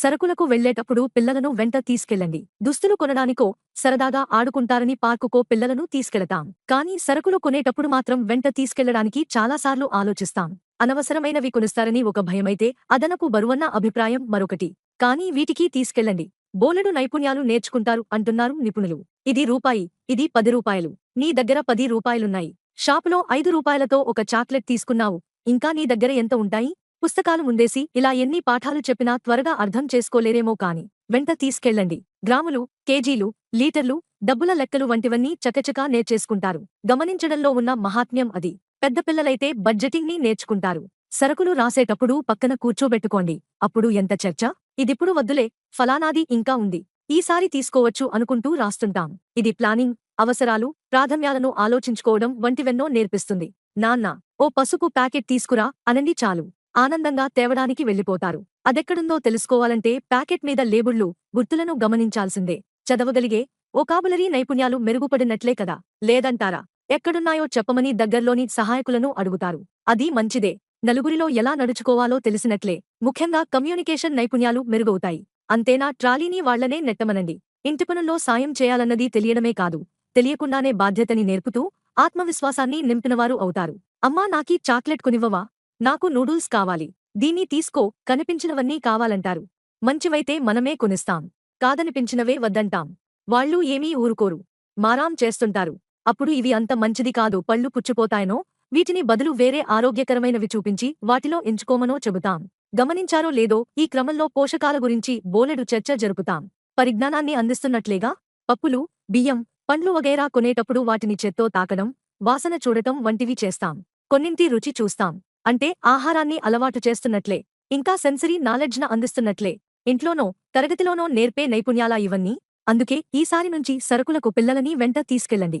సరుకులకు వెళ్ళేటప్పుడు పిల్లలను వెంట తీసుకెళ్ళండి. దుస్తులు కొనడానికో సరదాగా ఆడుకుంటారని పార్కుకో పిల్లలను తీసుకెళతాం. కానీ సరుకులు కొనేటప్పుడు మాత్రం వెంట తీసుకెళ్ళడానికి చాలాసార్లు ఆలోచిస్తాం. అనవసరమైనవి కొనుస్తారని ఒక భయమైతే అదనపు బరువన్న అభిప్రాయం మరొకటి. కానీ వీటికి తీసుకెళ్ళండి బోలెడు నైపుణ్యాలు నేర్చుకుంటారు అంటున్నారు నిపుణులు. ఇది రూపాయి ఇది పది రూపాయలు. నీ దగ్గర పది రూపాయలున్నాయి. షాపులో ఐదు రూపాయలతో ఒక చాక్లెట్ తీసుకున్నావు. ఇంకా నీ దగ్గర ఎంత ఉంటాయి? పుస్తకాలు ముందేసి ఇలా ఎన్ని పాఠాలు చెప్పినా త్వరగా అర్థం చేసుకోలేరేమో కాని వెంట తీసుకెళ్ళండి. గ్రాములు కేజీలు లీటర్లు డబ్బుల లెక్కలు వంటివన్నీ చకచకా నేర్చేసుకుంటారు. గమనించడంలో ఉన్న మహాత్మ్యం అది. పెద్ద పిల్లలైతే బడ్జెటింగ్ని నేర్చుకుంటారు. సరుకులు రాసేటప్పుడు పక్కన కూర్చోబెట్టుకోండి. అప్పుడు ఎంత చర్చ? ఇదిప్పుడు వద్దులే ఫలానాది ఇంకా ఉంది. ఈసారి తీసుకోవచ్చు అనుకుంటూ రాస్తుంటాం. ఇది ప్లానింగ్ అవసరాలు ప్రాథమ్యాలను ఆలోచించుకోవడం వంటివెన్నో నేర్పిస్తుంది. నాన్న ఓ పసుపు ప్యాకెట్ తీసుకురా అనండి చాలు. ఆనందంగా తేవడానికి వెళ్ళిపోతారు. అదెక్కడుందో తెలుసుకోవాలంటే ప్యాకెట్ మీద లేబుళ్ళు గుర్తులను గమనించాల్సిందే. చదవగలిగే ఓకాబులరీ నైపుణ్యాలు మెరుగుపడినట్లే కదా. లేదంటారా? ఎక్కడున్నాయో చెప్పమని దగ్గర్లోని సహాయకులను అడుగుతారు. అది మంచిదే. నలుగురిలో ఎలా నడుచుకోవాలో తెలిసినట్లే. ముఖ్యంగా కమ్యూనికేషన్ నైపుణ్యాలు మెరుగవుతాయి. అంతేనా? ట్రాలీని వాళ్ళనే నెట్టమనండి. ఇంటి పనుల్లో సాయం చేయాలన్నది తెలియడమే కాదు. తెలియకుండానే బాధ్యతని నేర్పుతూ ఆత్మవిశ్వాసాన్ని నింపినవారు అవుతారు. అమ్మా నాకీ చాక్లెట్ కొనివ్వవా? నాకు నూడుల్స్ కావాలి. దీన్ని తీసుకో. కనిపించినవన్నీ కావాలంటారు. మంచివైతే మనమే కొనిస్తాం. కాదనిపించినవే వద్దంటాం. వాళ్ళు ఏమీ ఊరుకోరు. మారాం చేస్తుంటారు. అప్పుడు ఇవి అంత మంచిది కాదు. పళ్ళు పుచ్చిపోతాయనో వీటిని బదులు వేరే ఆరోగ్యకరమైనవి చూపించి వాటిలో ఎంచుకోమనో చెబుతాం. గమనించారో లేదో ఈ క్రమంలో పోషకాల గురించి బోలెడు చర్చ జరుపుతాం. పరిజ్ఞానాన్ని అందిస్తున్నట్లేగా? పప్పులు బియ్యం పండ్లు వగైరా కొనేటప్పుడు వాటిని చెత్తో తాకడం వాసన చూడటం వంటివి చేస్తాం. కొన్నింటి రుచి చూస్తాం. అంటే ఆహారాన్ని అలవాటు చేస్తున్నట్లే ఇంకా సెన్సరీ నాలెడ్జ్న అందిస్తున్నట్లే. ఇంట్లోనో తరగతిలోనో నేర్పే నైపుణ్యాలా ఇవన్నీ? అందుకే ఈసారి నుంచి సరుకులకు పిల్లలని వెంట తీసుకెళ్ళండి.